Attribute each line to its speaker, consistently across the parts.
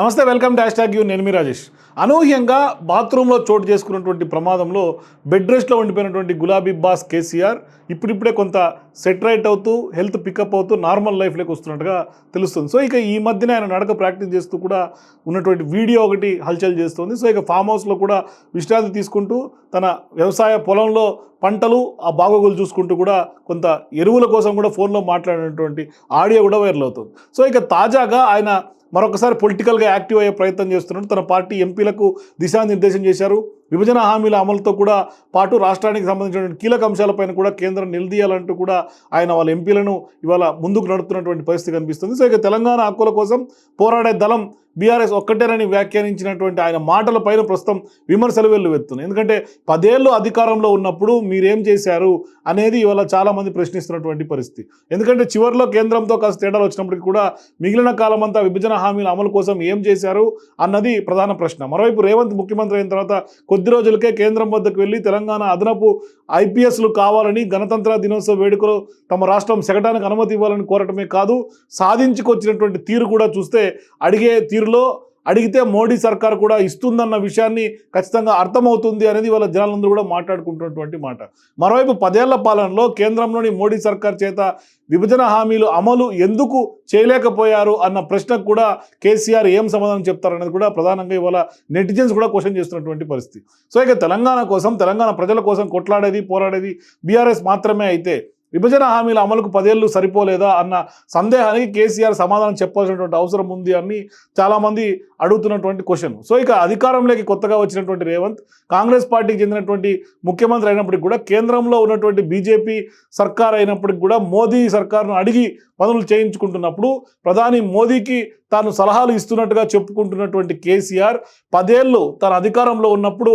Speaker 1: నమస్తే welcome dash tag you నేను మీ రాజేష్. అనూహ్యంగా బాత్రూంలో చోటు చేసుకున్నటువంటి ప్రమాదంలో బెడ్ రెస్ట్లో ఉండిపోయినటువంటి గులాబీ బాస్ కేసీఆర్ ఇప్పుడిప్పుడే కొంత సెటరైట్ అవుతూ హెల్త్ పికప్ అవుతూ నార్మల్ లైఫ్లోకి వస్తున్నట్టుగా తెలుస్తుంది. సో ఇక ఈ మధ్యన ఆయన నడక ప్రాక్టీస్ చేస్తూ కూడా ఉన్నటువంటి వీడియో ఒకటి హల్చల్ చేస్తుంది. సో ఇక ఫామ్ హౌస్లో కూడా విశ్రాంతి తీసుకుంటూ తన వ్యవసాయ పొలంలో పంటలు ఆ బాగోగులు చూసుకుంటూ కూడా కొంత ఎరువుల కోసం కూడా ఫోన్లో మాట్లాడినటువంటి ఆడియో కూడా వైరల్ అవుతుంది. సో ఇక తాజాగా ఆయన మరొకసారి పొలిటికల్గా యాక్టివ్ అయ్యే ప్రయత్నం చేస్తున్నాడు. తన పార్టీ ఎంపీలకు దిశానిర్దేశం చేశారు. విభజన హామీల అమలుతో కూడా పాటు రాష్ట్రానికి సంబంధించిన కీలక అంశాలపైన కూడా కేంద్రం నిలదీయాలంటూ కూడా ఆయన వాళ్ళ ఎంపీలను ఇవాళ ముందుకు నడుపుతున్నటువంటి పరిస్థితి కనిపిస్తుంది. సో ఇక తెలంగాణ హక్కుల కోసం పోరాడే దళం బీఆర్ఎస్ ఒక్కటేనని వ్యాఖ్యానించినటువంటి ఆయన మాటలపైన ప్రస్తుతం విమర్శలు వెల్లువెత్తున్నాయి. ఎందుకంటే పదేళ్ళు అధికారంలో ఉన్నప్పుడు మీరేం చేశారు అనేది ఇవాళ చాలామంది ప్రశ్నిస్తున్నటువంటి పరిస్థితి. ఎందుకంటే చివరిలో కేంద్రంతో కాస్త తేడాలు వచ్చినప్పటికీ కూడా మిగిలిన కాలం అంతా విభజన హామీల అమలు కోసం ఏం చేశారు అన్నది ప్రధాన ప్రశ్న. మరోవైపు రేవంత్ ముఖ్యమంత్రి అయిన తర్వాత కొద్ది రోజులకే కేంద్రం వద్దకు వెళ్ళి తెలంగాణ అదనపు ఐపీఎస్లు కావాలని గణతంత్ర దినోత్సవ వేడుకలో తమ రాష్ట్రం సెగటానికి అనుమతి ఇవ్వాలని కోరటమే కాదు సాధించుకొచ్చినటువంటి తీరు కూడా చూస్తే అడిగే తీరులో అడిగితే మోడీ సర్కార్ కూడా ఇస్తుందన్న విషయాన్ని ఖచ్చితంగా అర్థమవుతుంది అనేది వాళ్ళ జనాలందరూ కూడా మాట్లాడుకుంటున్నటువంటి మాట. మరోవైపు పదేళ్ళ పాలనలో కేంద్రంలోని మోడీ సర్కార్ చేత విభజన హామీలు అమలు ఎందుకు చేయలేకపోయారు అన్న ప్రశ్నకు కూడా కేసీఆర్ ఏం సమాధానం చెప్తారనేది కూడా ప్రధానంగా ఇవాళ నెటిజన్స్ కూడా క్వశ్చన్ చేస్తున్నటువంటి పరిస్థితి. సో ఇక తెలంగాణ కోసం తెలంగాణ ప్రజల కోసం కొట్లాడేది పోరాడేది బీఆర్ఎస్ మాత్రమే అయితే విభజన హామీల అమలుకు పదేళ్ళు సరిపోలేదా అన్న సందేహానికి కేసీఆర్ సమాధానం చెప్పాల్సినటువంటి అవసరం ఉంది అని చాలామంది అడుగుతున్నటువంటి క్వశ్చన్. సో ఇక అధికారంలోకి కొత్తగా వచ్చినటువంటి రేవంత్ కాంగ్రెస్ పార్టీకి చెందినటువంటి ముఖ్యమంత్రి అయినప్పటికీ కూడా కేంద్రంలో ఉన్నటువంటి బీజేపీ సర్కార్ అయినప్పటికీ కూడా మోదీ సర్కార్ను అడిగి పనులు చేయించుకుంటున్నప్పుడు ప్రధాని మోదీకి తాను సలహాలు ఇస్తున్నట్టుగా చెప్పుకుంటున్నటువంటి కేసీఆర్ పదేళ్ళు తన అధికారంలో ఉన్నప్పుడు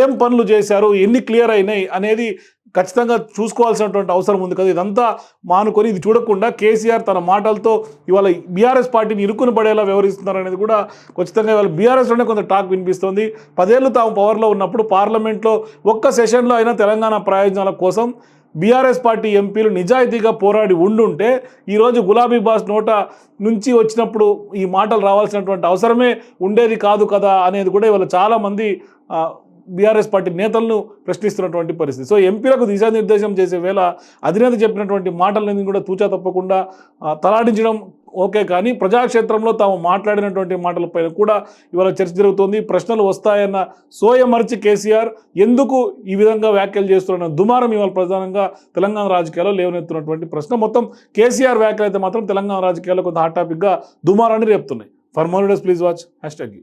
Speaker 1: ఏం పనులు చేశారు ఎన్ని క్లియర్ అయినాయి అనేది ఖచ్చితంగా చూసుకోవాల్సినటువంటి అవసరం ఉంది కదా. ఇదంతా మానుకొని ఇది చూడకుండా కేసీఆర్ తన మాటలతో ఇవాళ బీఆర్ఎస్ పార్టీని ఇరుక్కుని పడేలా వ్యవహరిస్తున్నారు అనేది కూడా ఖచ్చితంగా ఇవాళ బీఆర్ఎస్లోనే కొంత టాక్ వినిపిస్తుంది. పదేళ్ళు తాము పవర్లో ఉన్నప్పుడు పార్లమెంట్లో ఒక్క సెషన్లో అయినా తెలంగాణ ప్రయోజనాల కోసం బీఆర్ఎస్ పార్టీ ఎంపీలు నిజాయితీగా పోరాడి ఉండుంటే ఈరోజు గులాబీ బాస్ నోట నుంచి వచ్చినప్పుడు ఈ మాటలు రావాల్సినటువంటి అవసరమే ఉండేది కాదు కదా అనేది కూడా ఇవాళ చాలామంది బీఆర్ఎస్ పార్టీ నేతలను ప్రశ్నిస్తున్నటువంటి పరిస్థితి. సో ఎంపీలకు దిశానిర్దేశం చేసే వేళ అధినేత చెప్పినటువంటి మాటలని కూడా తూచా తప్పకుండా తలాడించడం ఓకే కానీ ప్రజాక్షేత్రంలో తాము మాట్లాడినటువంటి మాటలపైన కూడా ఇవాళ చర్చ జరుగుతోంది. ప్రశ్నలు వస్తాయన్న సోయమర్చి కేసీఆర్ ఎందుకు ఈ విధంగా వ్యాఖ్యలు చేస్తున్న దుమారం ఇవాళ ప్రధానంగా తెలంగాణ రాజకీయాల్లో లేవనెత్తున్నటువంటి ప్రశ్న. మొత్తం కేసీఆర్ వ్యాఖ్యలు అయితే మాత్రం తెలంగాణ రాజకీయాల్లో కొంత హాట్ టాపిక్గా దుమారాన్ని రేపుతున్నాయి. For more days please watch hashtag